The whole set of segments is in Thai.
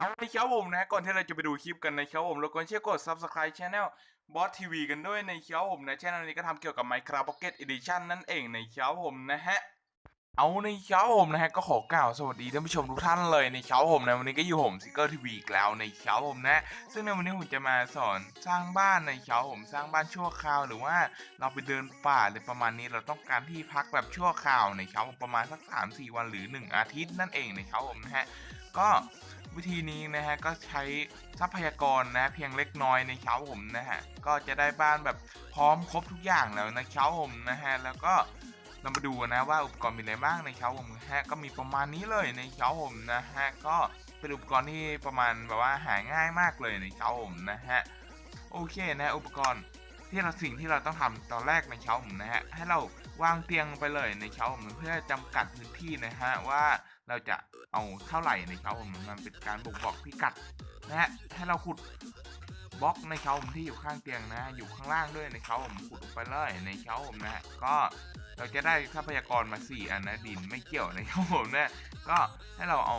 เอาในเช้าผมนะก่อนที่เราจะไปดูคลิปกันในเช้าผมเรบกวนช่วยกด subscribe channel Boss TV กันด้วยในเช้าผมนะ channel นี้ก็ทำเกี่ยวกับ Minecraft Pocket Edition นั่นเองในเช้าผมนะฮะเอาในเช้าผมนะฮะก็ขอกล่าวสวัสดีท่านผู้ชมทุกท่านเลยในเช้าผมนะวันนี้ก็อยู่ผมซิกเกอร์ทีวีอีกแล้วในเช้าผมนะ ซึ่งในวันนี้ผมจะมาสอนสร้างบ้านในเช้าผมสร้างบ้านชั่วคราวหรือว่าเราไปเดินป่าหรือประมาณนี้เราต้องการที่พักแบบชั่วคราวในเช้าผมประมาณสัก3-4วันหรือ 1 อาทิตย์นั่นเองในเช้าผมนะฮะก็ วิธีนี้นะฮะก็ใช้ทรัพยากรนะเพียงเล็กน้อยในเช้าผมนะฮะก็จะได้บ้านแบบพร้อมครบทุกอย่างแล้วในเช้าผมนะฮะแล้วก็เรามาดูนะว่าอุปกรณ์มีอะไรบ้างในเช้าผมนะฮะก็มีประมาณนี้เลยในเช้าผมนะฮะก็เป็นอุปกรณ์ที่ประมาณแบบว่าหาง่ายมากเลยในเช้าผมนะฮะโอเคนะอุปกรณ์ที่เราสิ่งที่เราต้องทำตอนแรกในเช้าผมนะฮะให้เราวางเตียงไปเลยในเช้าผมเพื่อจำกัดพื้นที่นะฮะว่า เราจะเอาเท่าไหร่ในเช้าผมมันเป็นการบ่งบอกพิกัดนะฮะให้เราขุดบล็อกในเช้าผมที่อยู่ข้างเตียงนะอยู่ข้างล่างด้วยในเช้าผมขุดไปเลยในเช้าผมนะฮะก็เราจะได้ทรัพยากรมา 4 อันนะดินไม่เกี่ยวนะครับผมนะก็ให้เราเอา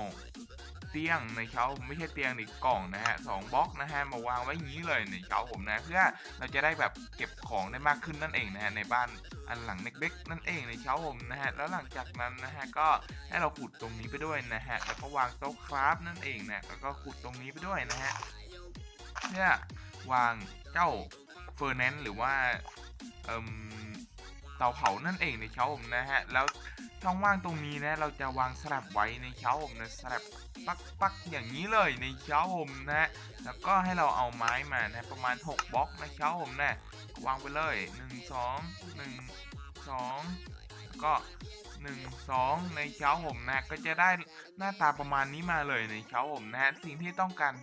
เตียงในเช้าไม่ใช่เตียงดิกล่องนะฮะสองบล็อกนะฮะมาวางไว้อย่างนี้เลยในเช้าผมนะเพื่อเราจะได้แบบเก็บของได้มากขึ้นนั่นเองนะฮะในบ้านอันหลังเล็กๆนั่นเองในเช้าผมนะฮะแล้วหลังจากนั้นนะฮะก็ให้เราขุดตรงนี้ไปด้วยนะฮะแล้วก็วางโต๊ะคราฟนั่นเองนะแล้วก็ขุดตรงนี้ไปด้วยนะฮะเพื่อวางเจ้าเฟอร์แนนซ์หรือว่าเอ่ม เตาเผานั่นเองในเช้าผมนะฮะแล้วช่องว่างตรงนี้นะเราจะวางสลับไว้ในเช้าผมนะสลับปักปักอย่างนี้เลยในเช้าผมนะแล้วก็ให้เราเอาไม้มานะประมาณ 6บล็อกในเช้าผมนะวางไปเลย 1 2 1 2แล้วก็1 2ในเช้าผมนะก็จะได้หน้าตาประมาณนี้มาเลยในเช้าผมนะฮะสิ่งที่ต้องการ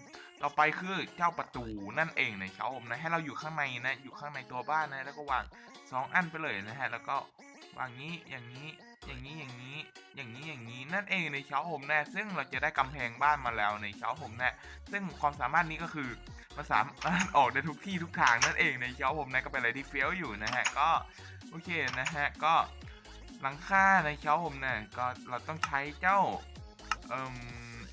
ต่อไปคือเจ้าประตูนั่นเองในเช้าผมนะให้เราอยู่ข้างในนะอยู่ข้างในตัวบ้านนะแล้วก็วางสองอันไปเลยนะฮะแล้วก็วางนี้อย่างนี้อย่างนี้อย่างนี้อย่างนี้อย่างนี้นั่นเองในเช้าผมนะซึ่งเราจะได้กำแพงบ้านมาแล้วในเช้าผมนะซึ่งความสามารถนี้ก็คือมันสามารถออกได้ทุกที่ทุกทางนั่นเองในเช้าผมนะก็เป็นอะไรที่เฟี้ยวอยู่นะฮะก็โอเคนะฮะก็หลังคาในเช้าผมนะก็เราต้องใช้เจ้าเอ่ม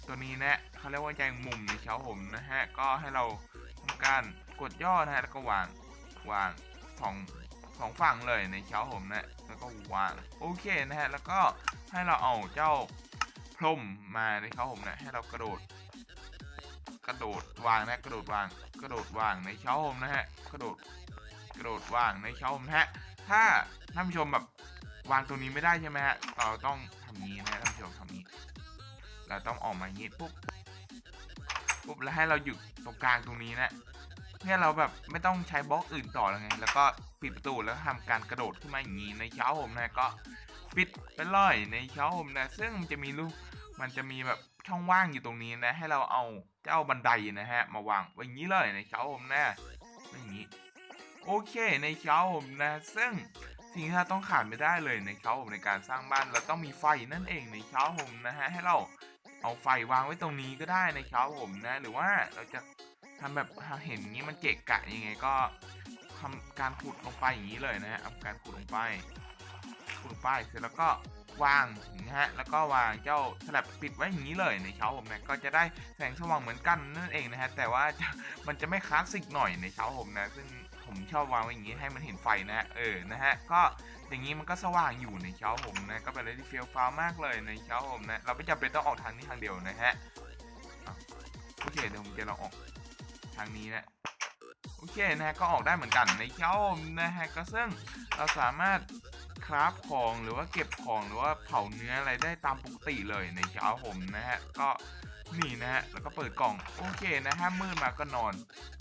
ตัวนี้นะเขาเรียกว่าแยงมุมในเช้าผมนะฮะ ก็ให้เราทำการกดย่อนะฮะแล้วก็วางวางสองสองฝั่งเลยในเช้าผมนะแล้วก็วางโอเคนะฮะแล้วก็ให้เราเอาเจ้าพรมมาในเช้าผมนะให้เรากระโดด กระโดดวางนะกระโดดวาง กระโดดวางในเช้าผมนะฮะกระโดดกระโดดวางในเช้าผมนะฮะถ้าท่านผู้ชมแบบวางตรงนี้ไม่ได้ใช่ไหมฮะเราต้องทำนี้นะท่านผู้ชมทำนี้ เราต้องออกมาอย่างนี้ปุ๊บปุ๊บแล้วให้เราหยุดตรงกลางตรงนี้นะเนี่ยเราแบบไม่ต้องใช้บล็อกอื่นต่อแล้วไง แล้วก็ปิดประตูแล้วทำการกระโดดขึ้นมาอย่างนี้ในเช้าผมนะก็ปิดไปเลยในเช้าผมนะซึ่งมันจะมีรูปมันจะมีแบบช่องว่างอยู่ตรงนี้นะ ให้เราเอาเจ้าบันไดนะฮะ มาวางไว้อย่างนี้เลยในเช้าผมนะอย่างนี้โอเคในเช้าผมนะ ซึ่งสิ่งที่เราต้องขาดไม่ได้เลยในเช้าผมในการสร้างบ้านเราต้องมีไฟนั่นเองในเช้าผมนะฮะให้เรา เอาไฟวางไว้ตรงนี้ก็ได้ในเช้าผมนะ หรือว่าเราจะทำแบบเห็นงี้มันเกะกะยังไงก็ทำการขุดลงไปอย่างนี้เลยนะฮะทำการขุดลงไปขุดลงไปเสร็จแล้วก็วางนะฮะแล้วก็วางเจ้าสลับปิดไว้อย่างนี้เลยในเช้าผมนะก็จะได้แสงสว่างเหมือนกันนั่นเองนะฮะแต่ว่ามันจะไม่คลาสสิกหน่อยในเช้าผมนะซึ่งผมชอบวางไว้อย่างนี้ให้มันเห็นไฟนะเออนะฮะก็ อย่างนี้มันก็สว่างอยู่ในเช้าผมนะก็เป็นอะไรที่เฟี้ยวฟ้าวมากเลยในเช้าผมนะเราไม่จำเป็นต้องออกทางนี้ทางเดียวนะฮะโอเคเดี๋ยวผมจะลองออกทางนี้นะโอเคนะฮะก็ออกได้เหมือนกันในเช้านะฮะก็ซึ่งเราสามารถคราฟของหรือว่าเก็บของหรือว่าเผาเนื้ออะไรได้ตามปกติเลยในเช้าผมนะฮะก็นี่นะฮะ แล้วก็เปิดกล่องโอเคนะฮะมืดมาก็นอน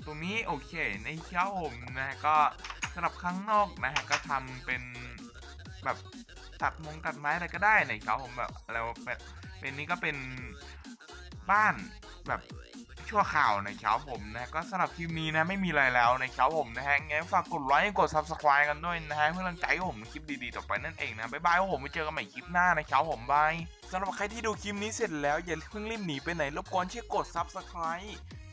ตรงนี้โอเคในเช้าผมนะฮะก็สำหรับข้างนอกนะฮะก็ทำเป็น แบบตัดมงตัดไม้อะไรก็ได้ในเช้าผมแบบแล้วแบบเป็นนี้ก็เป็นบ้านแบบชั่วข่าวในเช้าผมนะก็สำหรับคลิปนี้นะไม่มีอะไรแล้วในเช้าผมนะฮะงั้นฝากกดไลค์กด subscribe กันด้วยนะฮะเพื่อกำลังใจให้ผมคลิปดีๆต่อไปนั่นเองนะบ๊ายบายผมไปเจอกันใหม่คลิปหน้าในเช้าผมบายสำหรับใครที่ดูคลิปนี้เสร็จแล้วอย่าเพิ่งรีบหนีไปไหนรบกวนช่วยกด subscribe